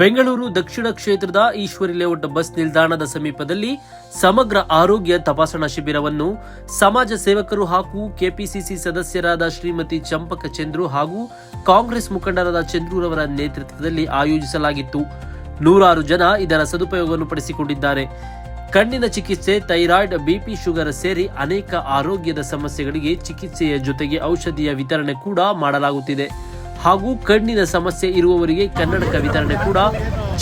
ಬೆಂಗಳೂರು ದಕ್ಷಿಣ ಕ್ಷೇತ್ರದ Eshwari layout bus ನಿಲ್ದಾಣದ ಸಮೀಪದಲ್ಲಿ ಸಮಗ್ರ ಆರೋಗ್ಯ ತಪಾಸಣಾ ಶಿಬಿರವನ್ನು ಸಮಾಜ ಸೇವಕರು ಹಾಗೂ ಕೆಪಿಸಿಸಿ ಸದಸ್ಯರಾದ ಶ್ರೀಮತಿ ಚಂಪಕ ಚಂದ್ರು ಹಾಗೂ ಕಾಂಗ್ರೆಸ್ ಮುಖಂಡರಾದ ಚಂದ್ರೂರವರ ನೇತೃತ್ವದಲ್ಲಿ ಆಯೋಜಿಸಲಾಗಿತ್ತು. ನೂರಾರು ಜನ ಇದರ ಸದುಪಯೋಗವನ್ನು ಪಡಿಸಿಕೊಂಡಿದ್ದಾರೆ. ಕಣ್ಣಿನ ಚಿಕಿತ್ಸೆ, ಥೈರಾಯ್ಡ್, ಬಿಪಿ ಶುಗರ್ ಸೇರಿ ಅನೇಕ ಆರೋಗ್ಯದ ಸಮಸ್ಯೆಗಳಿಗೆ ಚಿಕಿತ್ಸೆಯ ಜೊತೆಗೆ ಔಷಧಿಯ ವಿತರಣೆ ಕೂಡ ಮಾಡಲಾಗುತ್ತಿದೆ. ಹಾಗೂ ಕಣ್ಣಿನ ಸಮಸ್ಯೆ ಇರುವವರಿಗೆ ಕನ್ನಡಕ ವಿತರಣೆ ಕೂಡ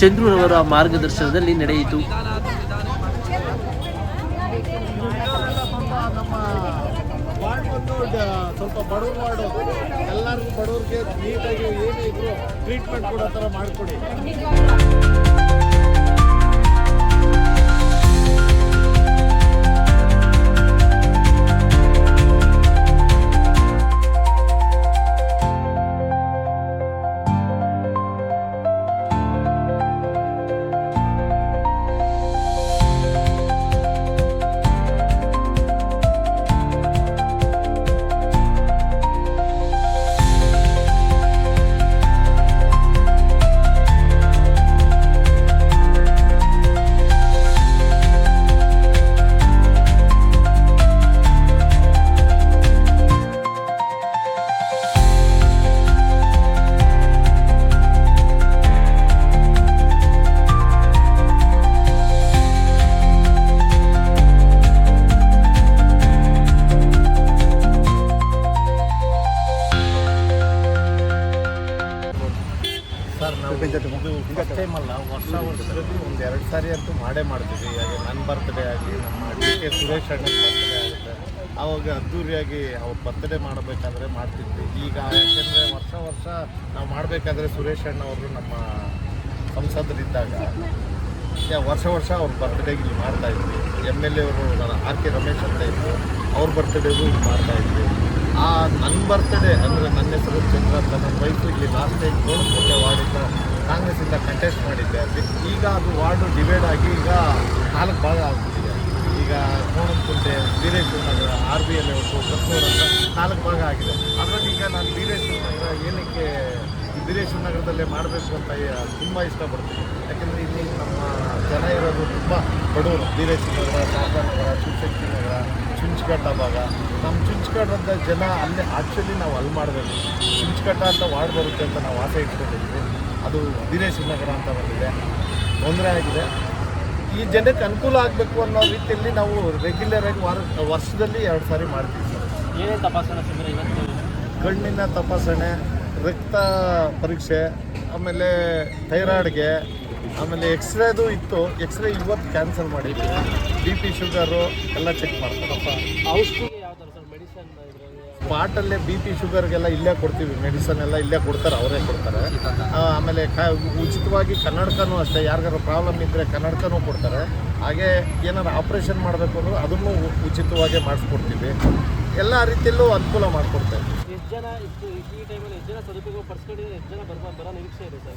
ಚಂದ್ರೂರವರ ಮಾರ್ಗದರ್ಶನದಲ್ಲಿ ನಡೆಯಿತು. ಸ್ವಲ್ಪ ಬಡವ್ರ ವಾರ್ಡು ಎಲ್ಲರಿಗೂ ಬಡವ್ರಿಗೆ ನೀಟಾಗಿ ಏನೇ ಇದ್ರು ಟ್ರೀಟ್ಮೆಂಟ್ ಕೊಡೋ ಥರ ಮಾಡಿಕೊಡಿ. ಫಸ್ಟ್ ಟೈಮ್ ಅಲ್ಲ, ವರ್ಷ ವರ್ಷದಲ್ಲಿ ಒಂದು ಎರಡು ಸಾರಿ ಅಂತೂ ಮಾಡೇ ಮಾಡ್ತೀವಿ ಹಾಗೆ ನನ್ನ ಬರ್ತ್ಡೇ ಆಗಲಿ ನಮ್ಮ ಡಿ ಕೆ ಸುರೇಶ್ ಅಣ್ಣನ ಬರ್ತ್ಡೇ ಆಗುತ್ತೆ. ಆವಾಗ ಅದ್ದೂರಿಯಾಗಿ ಅವ್ರು ಬರ್ತ್ಡೇ ಮಾಡಬೇಕಾದ್ರೆ ಮಾಡ್ತಿದ್ವಿ. ಈಗ ಯಾಕೆಂದರೆ ವರ್ಷ ವರ್ಷ ನಾವು ಮಾಡಬೇಕಾದ್ರೆ ಸುರೇಶ್ ಅಣ್ಣ ಅವರು ನಮ್ಮ ಸಂಸದರಿದ್ದಾಗ ವರ್ಷ ವರ್ಷ ಅವ್ರ ಬರ್ತ್ಡೇಗೆ ಇಲ್ಲಿ ಮಾಡ್ತಾ ಇದ್ವಿ. ಎಂ ಎಲ್ ಎ ಅವರು ಆರ್ ಕೆ ರಮೇಶ್ ಅಂತ ಇದ್ದರು ಅವ್ರ ಬರ್ತ್ಡೇಗೂ ಇಲ್ಲಿ ಮಾಡ್ತಾ ಇದ್ವಿ. ಆ ನನ್ನ ಬರ್ತ್ಡೇ ಅಂದರೆ ನನ್ನ ಹೆಸರು ಚಂದ್ರ ಅಂತ ನನ್ನ ವೈಫು ಇಲ್ಲಿ ಲಾಸ್ಟ್ ಟೈಮ್ ಗೋಣಕೋಟೆ ವಾರ್ಡಿಂದ ಕಾಂಗ್ರೆಸ್ಸಿಂದ ಕಂಟೆಸ್ಟ್ ಮಾಡಿದ್ದೆ. ಈಗ ಅದು ವಾರ್ಡು ಡಿವೈಡ್ ಆಗಿ ಈಗ ನಾಲ್ಕು ಭಾಗ ಆಗ್ತಿದೆ ಈಗ Konanakunte Veeresh Nagar R B L ಒಟ್ಟು ಕತ್ನೂರು ಅಂತ ನಾಲ್ಕು ಭಾಗ ಆಗಿದೆ. ಅದರಲ್ಲಿ ಈಗ ನಾನು ವೀರೇಶ್ ನಗರ ಏನಕ್ಕೆ ವೀರೇಶ್ ನಗರದಲ್ಲೇ ಮಾಡಬೇಕು ಅಂತ ತುಂಬ ಇಷ್ಟಪಡ್ತೀನಿ. ಯಾಕೆಂದರೆ ಇಲ್ಲಿ ನಮ್ಮ ಜನ ಇರೋದು ತುಂಬ ಬಡವರು. ವೀರೇಶ್ ನಗರ ನಗರ, ಶಿವಶಕ್ತಿ ನಗರ ಚುಂಚ್ಕಟ್ಟ ಭಾಗ. ನಮ್ಮ ಚುಂಚಕಟ್ಟದ ಜನ ಅಲ್ಲೇ ಆ್ಯಕ್ಚುಲಿ ನಾವು ಅಲ್ಲಿ ಮಾಡಬೇಕು. ಚುಂಚ್ಕಟ್ಟ ಅಂತ ವಾರ್ಡ್ ಬರುತ್ತೆ ಅಂತ ನಾವು ಆಸೆ ಇಟ್ಕೊಂಡಿದ್ವಿ ಅದು ದಿನೇಶ್ ನಗರ ಅಂತ ಬಂದಿದೆ. ತೊಂದರೆ ಆಗಿದೆ. ಈ ಜನಕ್ಕೆ ಅನುಕೂಲ ಆಗಬೇಕು ಅನ್ನೋ ರೀತಿಯಲ್ಲಿ ನಾವು ರೆಗ್ಯುಲರ್ ಆಗಿ ವಾರ ವರ್ಷದಲ್ಲಿ ಎರಡು ಸಾರಿ ಮಾಡ್ತೀವಿ ಸರ್. ಏನೇನು ತಪಾಸಣೆ ಶಿಬಿರ ಇವತ್ತು? ಕಣ್ಣಿನ ತಪಾಸಣೆ ರಕ್ತ ಪರೀಕ್ಷೆ ಆಮೇಲೆ ಥೈರಾಯ್ಡ್ಗೆ ಆಮೇಲೆ ಎಕ್ಸ್ರೇದು ಇತ್ತು. ಎಕ್ಸ್ರೇ ಇವತ್ತು ಕ್ಯಾನ್ಸಲ್ ಮಾಡಿದ್ವಿ ಬಿ ಪಿ ಶುಗರು ಎಲ್ಲ ಚೆಕ್ ಮಾಡ್ತಾರಪ್ಪ ಔಷಧಿ ಯಾವ ಥರ ಸರ್ ಮೆಡಿಸನ್ ಸ್ಪಾಟಲ್ಲೇ ಬಿ ಪಿ ಶುಗರ್ಗೆಲ್ಲ ಇಲ್ಲೇ ಕೊಡ್ತೀವಿ ಮೆಡಿಸನ್ ಎಲ್ಲ ಇಲ್ಲೇ ಕೊಡ್ತಾರೆ ಅವರೇ ಕೊಡ್ತಾರೆ. ಆಮೇಲೆ ಕ ಉಚಿತವಾಗಿ ಕನ್ನಡಕನೂ ಅಷ್ಟೇ ಯಾರಿಗಾರು ಪ್ರಾಬ್ಲಮ್ ಇದ್ದರೆ ಕನ್ನಡಕನೂ ಕೊಡ್ತಾರೆ. ಹಾಗೆ ಏನಾರು ಆಪ್ರೇಷನ್ ಮಾಡಬೇಕು ಅಂದ್ರೆ ಅದನ್ನು ಉಚಿತವಾಗಿ ಮಾಡಿಸ್ಕೊಡ್ತೀವಿ. ಎಲ್ಲ ರೀತಿಯಲ್ಲೂ ಅನುಕೂಲ ಮಾಡಿಕೊಡ್ತೇವೆ.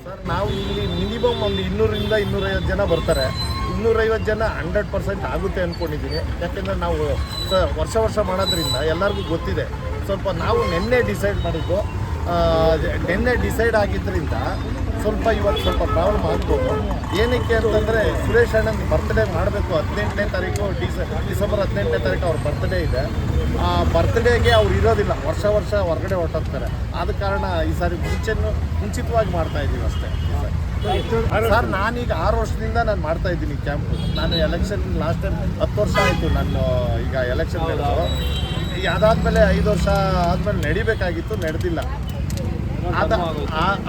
ಸರ್? ನಾವು ಇಲ್ಲಿ ಮಿನಿಮಮ್ ಒಂದು ಇನ್ನೂರಿಂದ ಇನ್ನೂರೈವತ್ತು ಜನ ಬರ್ತಾರೆ. ಇನ್ನೂರೈವತ್ತು ಜನ ಹಂಡ್ರೆಡ್ ಪರ್ಸೆಂಟ್ ಆಗುತ್ತೆ ಅಂದ್ಕೊಂಡಿದ್ದೀನಿ ಯಾಕೆಂದರೆ ನಾವು ವರ್ಷ ವರ್ಷ ಮಾಡೋದ್ರಿಂದ ಎಲ್ಲರಿಗೂ ಗೊತ್ತಿದೆ. ಸ್ವಲ್ಪ ನಾವು ನಿನ್ನೆ ಡಿಸೈಡ್ ಮಾಡಿದ್ದು ನಿನ್ನೆ ಡಿಸೈಡ್ ಆಗಿದ್ದರಿಂದ ಸ್ವಲ್ಪ ಇವತ್ತು ಸ್ವಲ್ಪ ಪ್ರಾಬ್ಲಮ್ ಆಗ್ಬೋದು. ಏನಕ್ಕೆ ಅಂತಂದರೆ ಸುರೇಶ್ ಅಣ್ಣನ ಬರ್ತ್ಡೇ ಮಾಡಬೇಕು, ಹದಿನೆಂಟನೇ ತಾರೀಕು ಡಿಸ, ಡಿಸೆಂಬರ್ ಹದಿನೆಂಟನೇ ತಾರೀಕು ಅವ್ರ ಬರ್ತ್ಡೇ ಇದೆ. ಆ ಬರ್ತ್ಡೇಗೆ ಅವ್ರು ಇರೋದಿಲ್ಲ, ವರ್ಷ ವರ್ಷ ಹೊರಗಡೆ ಹೊರಟೋಗ್ತಾರೆ. ಆದ ಕಾರಣ ಈ ಸಾರಿ ಮುಂಚೆನೂ, ಮುಂಚಿತವಾಗಿ ಮಾಡ್ತಾ ಇದ್ದೀವಿ ಅಷ್ಟೇ. ಸರ್ ನಾನೀಗ ಆರು ವರ್ಷದಿಂದ ನಾನು ಮಾಡ್ತಾ ಇದ್ದೀನಿ ಕ್ಯಾಂಪ್ ನಾನು ಎಲೆಕ್ಷನ್ ಲಾಸ್ಟ್ ಟೈಮ್ ಹತ್ತು ವರ್ಷ ಆಯಿತು ನಾನು ಈಗ ಎಲೆಕ್ಷನ್ ಈ ಅದಾದಮೇಲೆ ಐದು ವರ್ಷ ಆದಮೇಲೆ ನಡಿಬೇಕಾಗಿತ್ತು ನಡೆದಿಲ್ಲ. ಅದ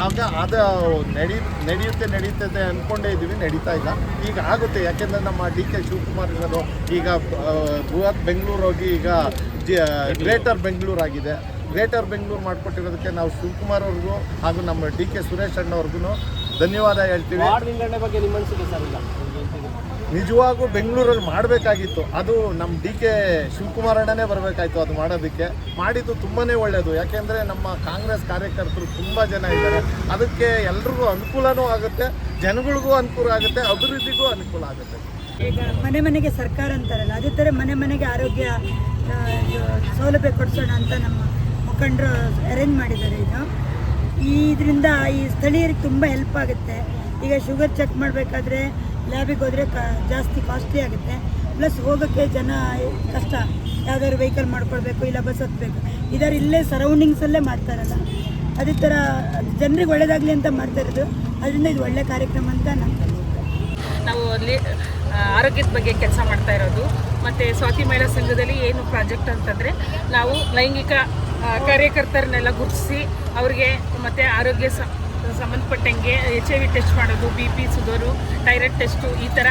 ಆಗ ಅದು ನಡಿ ನಡೆಯುತ್ತೆ ಅಂತ ಅಂದ್ಕೊಂಡೇ ಇದ್ದೀವಿ ನಡೀತಾ ಇಲ್ಲ. ಈಗ ಆಗುತ್ತೆ ಯಾಕೆಂದರೆ ನಮ್ಮ ಡಿ ಕೆ ಶಿವಕುಮಾರ್ ಇರೋದು. ಈಗ ಬೃಹತ್ ಬೆಂಗಳೂರು ಹೋಗಿ ಈಗ ಜಿ ಗ್ರೇಟರ್ ಬೆಂಗಳೂರು ಆಗಿದೆ. ಗ್ರೇಟರ್ ಬೆಂಗಳೂರು ಮಾಡಿಕೊಟ್ಟಿರೋದಕ್ಕೆ ನಾವು ಶಿವಕುಮಾರ್ ಅವ್ರಿಗೂ ಹಾಗೂ ನಮ್ಮ ಡಿ ಕೆ ಸುರೇಶ್ ಅಣ್ಣವ್ರಿಗೂ ಧನ್ಯವಾದ ಹೇಳ್ತೀವಿ. ಬಗ್ಗೆ ನಿಮ್ಮ ಅನಿಸಿಕೆ ಸರ್ ಈಗ? ನಿಜವಾಗೂ ಬೆಂಗಳೂರಲ್ಲಿ ಮಾಡಬೇಕಾಗಿತ್ತು. ಅದು ನಮ್ಮ ಡಿ ಕೆ ಶಿವಕುಮಾರ್ ಅಣ್ಣನೇ ಬರಬೇಕಾಯ್ತು ಅದು ಮಾಡೋದಕ್ಕೆ. ಮಾಡಿದ್ದು ತುಂಬಾ ಒಳ್ಳೆಯದು ಯಾಕೆಂದರೆ ನಮ್ಮ ಕಾಂಗ್ರೆಸ್ ಕಾರ್ಯಕರ್ತರು ತುಂಬ ಜನ ಇದ್ದಾರೆ. ಅದಕ್ಕೆ ಎಲ್ರಿಗೂ ಅನುಕೂಲನೂ ಆಗುತ್ತೆ ಜನಗಳಿಗೂ ಅನುಕೂಲ ಆಗುತ್ತೆ ಅಭಿವೃದ್ಧಿಗೂ ಅನುಕೂಲ ಆಗುತ್ತೆ. ಈಗ ಮನೆ ಮನೆಗೆ ಸರ್ಕಾರ ಅಂತಾರಲ್ಲ ಅದೇ ಥರ ಮನೆ ಮನೆಗೆ ಆರೋಗ್ಯ ಇದು ಸೌಲಭ್ಯ ಕೊಡಿಸೋಣ ಅಂತ ನಮ್ಮ ಮುಖಂಡರು ಅರೇಂಜ್ ಮಾಡಿದ್ದಾರೆ ಇದು ಇದರಿಂದ ಈ ಸ್ಥಳೀಯರಿಗೆ ತುಂಬ ಹೆಲ್ಪ್ ಆಗುತ್ತೆ. ಈಗ ಶುಗರ್ ಚೆಕ್ ಮಾಡಬೇಕಾದ್ರೆ ಲ್ಯಾಬಿಗೆ ಹೋದರೆ ಕ, ಜಾಸ್ತಿ ಕಾಸ್ಟ್ಲಿ ಆಗುತ್ತೆ. ಪ್ಲಸ್ ಹೋಗೋಕ್ಕೆ ಜನ ಕಷ್ಟ. ಯಾವ್ದಾದ್ರು ವೆಹಿಕಲ್ ಮಾಡ್ಕೊಳ್ಬೇಕು, ಇಲ್ಲ ಬಸ್ ಹತ್ತಬೇಕು ಇದರ ಇಲ್ಲೇ ಸರೌಂಡಿಂಗ್ಸಲ್ಲೇ ಮಾಡ್ತಾರಲ್ಲ ಅದೇ ಥರ ಜನರಿಗೆ ಒಳ್ಳೇದಾಗಲಿ ಅಂತ ಮಾಡ್ತಾ ಇರೋದು. ಅದರಿಂದ ಇದು ಒಳ್ಳೆ ಕಾರ್ಯಕ್ರಮ ಅಂತ ನಾನು ನಾವು ಅಲ್ಲಿ ಆರೋಗ್ಯದ ಬಗ್ಗೆ ಕೆಲಸ ಮಾಡ್ತಾ ಇರೋದು. ಮತ್ತು ಸ್ವಾತಿ ಮಹಿಳಾ ಸಂಘದಲ್ಲಿ ಏನು ಪ್ರಾಜೆಕ್ಟ್ ಅಂತಂದರೆ, ನಾವು ಲೈಂಗಿಕ ಕಾರ್ಯಕರ್ತರನ್ನೆಲ್ಲ ಗುರುತಿಸಿ ಅವ್ರಿಗೆ ಮತ್ತು ಆರೋಗ್ಯ ಸಂಬಂಧಪಟ್ಟಂಗೆ ಎಚ್ ಐ ವಿ ಟೆಸ್ಟ್ ಮಾಡೋದು B P sugar thyroid test ಈ ಥರ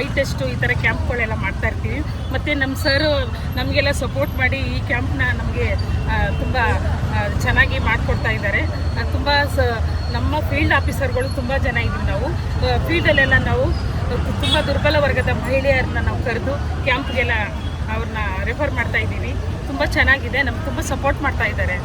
ಐ ಟೆಸ್ಟು ಈ ಥರ ಕ್ಯಾಂಪ್ಗಳೆಲ್ಲ ಮಾಡ್ತಾ ಇರ್ತೀವಿ. ಮತ್ತು ನಮ್ಮ ಸರು ನಮಗೆಲ್ಲ ಸಪೋರ್ಟ್ ಮಾಡಿ ಈ ಕ್ಯಾಂಪ್ನ ನಮಗೆ ತುಂಬ ಚೆನ್ನಾಗಿ ಮಾಡಿಕೊಡ್ತಾ ಇದ್ದಾರೆ. ತುಂಬ ಸ, ನಮ್ಮ ಫೀಲ್ಡ್ ಆಫೀಸರ್ಗಳು ತುಂಬ ಜನ ಇದ್ದೀವಿ ನಾವು. ಫೀಲ್ಡಲ್ಲೆಲ್ಲ ನಾವು, ತುಂಬ ದುರ್ಬಲ ವರ್ಗದ ಮಹಿಳೆಯರನ್ನ ನಾವು ಕರೆದು ಕ್ಯಾಂಪ್ಗೆಲ್ಲ ಅವ್ರನ್ನ ರೆಫರ್ ಮಾಡ್ತಾ ಇದ್ದೀವಿ. ತುಂಬ ಚೆನ್ನಾಗಿದೆ. ನಮ್ಗೆ ತುಂಬ ಸಪೋರ್ಟ್ ಮಾಡ್ತಾ ಇದ್ದಾರೆ.